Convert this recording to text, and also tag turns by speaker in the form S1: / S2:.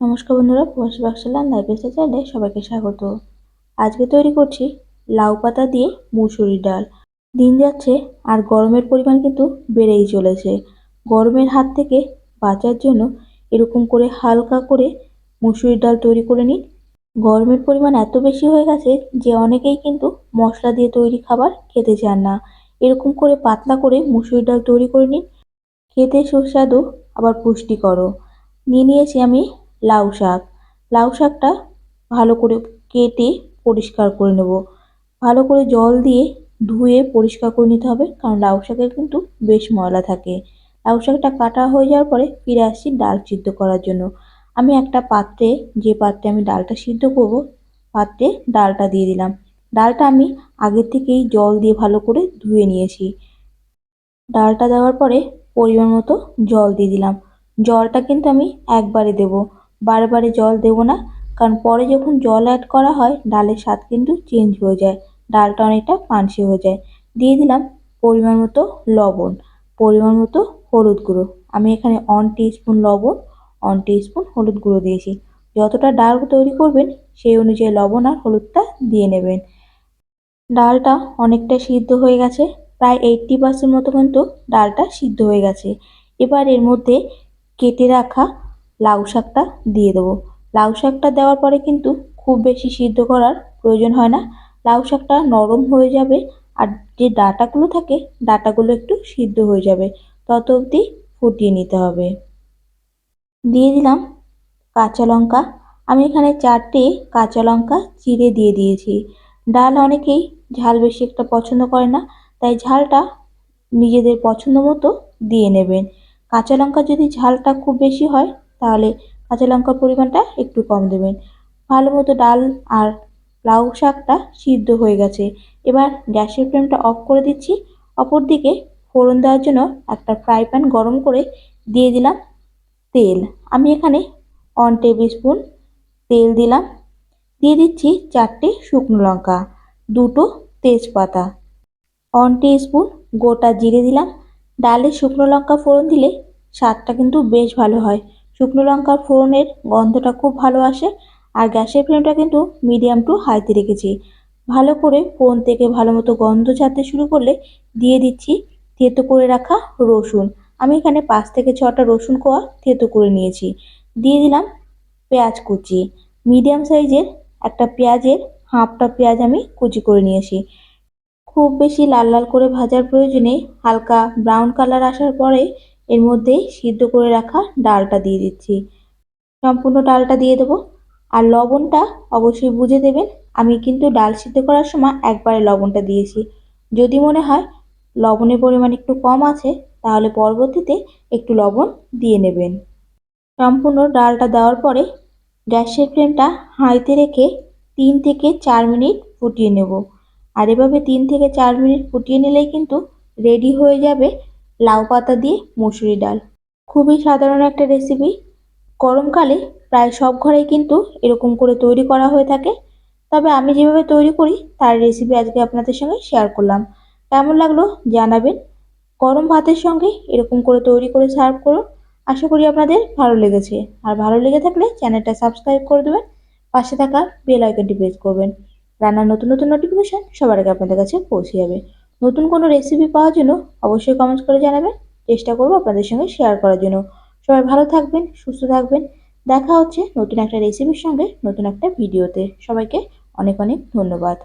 S1: নমস্কার বন্ধুরা, প্রবাসী বাক্সালান লাইফ স্টাইল চ্যানেলে সবাইকে স্বাগত। আজকে তৈরি করছি লাউ পাতা দিয়ে মুসুরি ডাল। দিন যাচ্ছে আর গরমের পরিমাণ কিন্তু বেড়েই চলেছে। গরমের হাত থেকে বাঁচার জন্য এরকম করে হালকা করে মুসুরির ডাল তৈরি করে নিন। গরমের পরিমাণ এত বেশি হয়ে গেছে যে অনেকেই কিন্তু মশলা দিয়ে তৈরি খাবার খেতে চান না। এরকম করে পাতলা করে মুসুরির ডাল তৈরি করে নিন। খেতে সুস্বাদু, আবার পুষ্টিকরও। নিয়ে নিয়েছি আমি লাউ শাক। লাউ শাকটা ভালো করে কেটে পরিষ্কার করে নেব। ভালো করে জল দিয়ে ধুয়ে পরিষ্কার করে নিতে হবে, কারণ লাউ শাকের কিন্তু বেশ ময়লা থাকে। লাউ শাকটা কাটা হয়ে যাওয়ার পরে ফিরে আসছি ডাল সিদ্ধ করার জন্য। আমি একটা পাত্রে, যে পাত্রে আমি ডালটা সিদ্ধ করব, পাত্রে ডালটা দিয়ে দিলাম। ডালটা আমি আগের থেকেই জল দিয়ে ভালো করে ধুয়ে নিয়েছি। ডালটা দেওয়ার পরে পরিমাণ মতো জল দিয়ে দিলাম। জলটা কিন্তু আমি একবারে দেবো। বারে বারে জল দেবো না, কারণ পরে যখন জল অ্যাড করা হয়, ডালের স্বাদ কিন্তু চেঞ্জ হয়ে যায়। ডালটা অনেকটা পানসে হয়ে যায়। দিয়ে দিলাম পরিমাণ মতো লবণ, পরিমাণ মতো হলুদ গুঁড়ো। আমি এখানে ওয়ান স্পুন লবণ ওয়ান স্পুন হলুদ গুঁড়ো দিয়েছি। যতটা ডাল তৈরি করবেন, সেই অনুযায়ী লবণ আর হলুদটা দিয়ে নেবেন। ডালটা অনেকটা সিদ্ধ হয়ে গেছে, প্রায় এইট্টি পার্সেন্ট মতো কিন্তু ডালটা সিদ্ধ হয়ে গেছে। এবার এর মধ্যে কেটে রাখা লাউ শাকটা দিয়ে দেবো। লাউ শাকটা দেওয়ার পরে কিন্তু খুব বেশি সিদ্ধ করার প্রয়োজন হয় না। লাউ শাকটা নরম হয়ে যাবে আর যে ডাটাগুলো থাকে, ডাটাগুলো একটু সিদ্ধ হয়ে যাবে। তত অবধি ফুটিয়ে নিতে হবে। দিয়ে দিলাম কাঁচা লঙ্কা। আমি এখানে চারটে কাঁচা লঙ্কা চিড়ে দিয়ে দিয়েছি। ডাল অনেকেই ঝাল বেশি একটা পছন্দ করে না, তাই ঝালটা নিজেদের পছন্দ মতো দিয়ে নেবেন। কাঁচা লঙ্কা যদি ঝালটা খুব বেশি হয় তাহলে কাঁচা লঙ্কার পরিমাণটা একটু কম দেবেন। ভালো মতো ডাল আর লাউ শাকটা সিদ্ধ হয়ে গেছে। এবার গ্যাসের ফ্লেমটা অফ করে দিচ্ছি। অপর দিকে ফোড়ন দেওয়ার জন্য একটা ফ্রাই প্যান গরম করে দিয়ে দিলাম তেল। আমি এখানে ওয়ান টেবিল স্পুন তেল দিলাম। দিয়ে দিচ্ছি চারটে শুকনো লঙ্কা, দুটো তেজপাতা ওয়ান স্পুন গোটা জিরে দিলাম। ডালে শুকনো লঙ্কা ফোড়ন দিলে স্বাদটা কিন্তু বেশ ভালো হয়। শুকনো লঙ্কার ফোড়নের গন্ধটা খুব ভালো আসে, আর গ্যাসের ফ্লেমটা কিন্তু মিডিয়াম টু হাইতে রেখেছি। ভালো করে ফোড়ন থেকে ভালো মতো গন্ধ ছাড়তে শুরু করলে দিয়ে দিচ্ছি থেতো করে রাখা রসুন। আমি এখানে পাঁচ থেকে ছটা রসুন কোয়া থেতো করে নিয়েছি। দিয়ে দিলাম পেঁয়াজ কুচি। মিডিয়াম সাইজের একটা পেঁয়াজের হাফটা পেঁয়াজ আমি কুচি করে নিয়েছি। খুব বেশি লাল লাল করে ভাজার প্রয়োজনে হালকা ব্রাউন কালার আসার পরে এর মধ্যেই সিদ্ধ করে রাখা ডালটা দিয়ে দিচ্ছি। সম্পূর্ণ ডালটা দিয়ে দেবো। আর লবণটা অবশ্যই বুঝে দেবেন, আমি কিন্তু ডাল সিদ্ধ করার সময় একবারে লবণটা দিয়েছি। যদি মনে হয় লবণের পরিমাণ একটু কম আছে, তাহলে পরবর্তীতে একটু লবণ দিয়ে নেবেন। সম্পূর্ণ ডালটা দেওয়ার পরে গ্যাসের ফ্লেমটা হাইতে রেখে তিন থেকে চার মিনিট ফুটিয়ে নেব। আর এভাবে তিন থেকে চার মিনিট ফুটিয়ে নিলেই কিন্তু রেডি হয়ে যাবে লাউ পাতা দিয়ে মুসুরি ডাল। খুবই সাধারণ একটা রেসিপি গরমকালে প্রায় সব ঘরেই কিন্তু এরকম করে তৈরি করা হয়ে থাকে। তবে আমি যেভাবে তৈরি করি, তার রেসিপি আজকে আপনাদের সঙ্গে শেয়ার করলাম। কেমন লাগল জানাবেন। গরম ভাতের সঙ্গে এরকম করে তৈরি করে সার্ভ করুন। আশা করি আপনাদের ভালো লেগেছে। আর ভালো লেগে থাকলে চ্যানেলটা সাবস্ক্রাইব করে দেবেন। পাশে থাকা বেল আইকনটি প্রেস করবেন। রান্নার নতুন নতুন নোটিফিকেশান সবার আগে আপনাদের কাছে পৌঁছে যাবে। নতুন কোনো রেসিপি পাওয়ার জন্য অবশ্যই কমেন্টস করে জানাবেন। চেষ্টা করব আপনাদের সঙ্গে শেয়ার করার জন্য। সবাই ভালো থাকবেন, সুস্থ থাকবেন। দেখা হচ্ছে নতুন একটা রেসিপির সঙ্গে, নতুন একটা ভিডিওতে সবাইকে অনেক অনেক ধন্যবাদ।